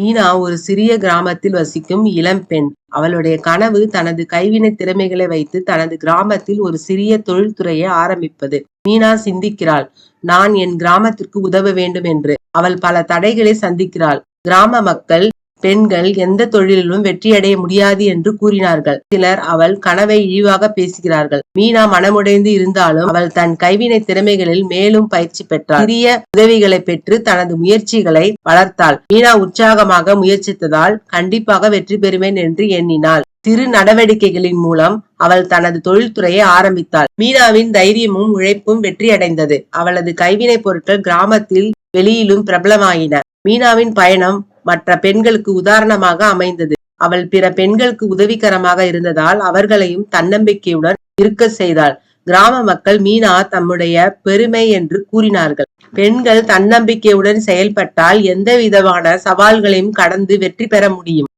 மீனா ஒரு சிறிய கிராமத்தில் வசிக்கும் இளம்பெண். அவளுடைய கனவு தனது கைவினைத் திறமைகளை வைத்து தனது கிராமத்தில் ஒரு சிறிய தொழில்துறையை ஆரம்பிப்பது. மீனா சிந்திக்கிறாள் நான் என் கிராமத்திற்கு உதவ வேண்டும் என்று. அவள் பல தடைகளை சந்திக்கிறாள். கிராம மக்கள் பெண்கள் எந்த தொழிலிலும் வெற்றியடைய முடியாது என்று கூறினார்கள். சிலர் அவள் கனவை இழிவாக பேசுகிறார்கள். மீனா மனமுடைந்து இருந்தாலும் அவள் தன் கைவினை திறமைகளில் மேலும் பயிற்சி பெற்றாள். சிறிய உதவிகளை பெற்று தனது முயற்சிகளை வளர்த்தாள். மீனா உற்சாகமாக முயற்சித்ததால் கண்டிப்பாக வெற்றி பெறுவேன் என்று எண்ணினாள். சிறு நடவடிக்கைகளின் மூலம் அவள் தனது தொழில்துறையை ஆரம்பித்தாள். மீனாவின் தைரியமும் உழைப்பும் வெற்றியடைந்தது. அவளது கைவினைப் பொருட்கள் கிராமத்தில் வெளியிலும் பிரபலமாயின. மீனாவின் பயணம் மற்ற பெண்களுக்கு உதாரணமாக அமைந்தது. அவள் பிற பெண்களுக்கு உதவிகரமாக இருந்ததால் அவர்களையும் தன்னம்பிக்கையுடன் இருக்க செய்தாள். கிராம மக்கள் மீனா தம்முடைய பெருமை என்று கூறினார்கள். பெண்கள் தன்னம்பிக்கையுடன் செயல்பட்டால் எந்தவிதமான சவால்களையும் கடந்து வெற்றி பெற முடியும்.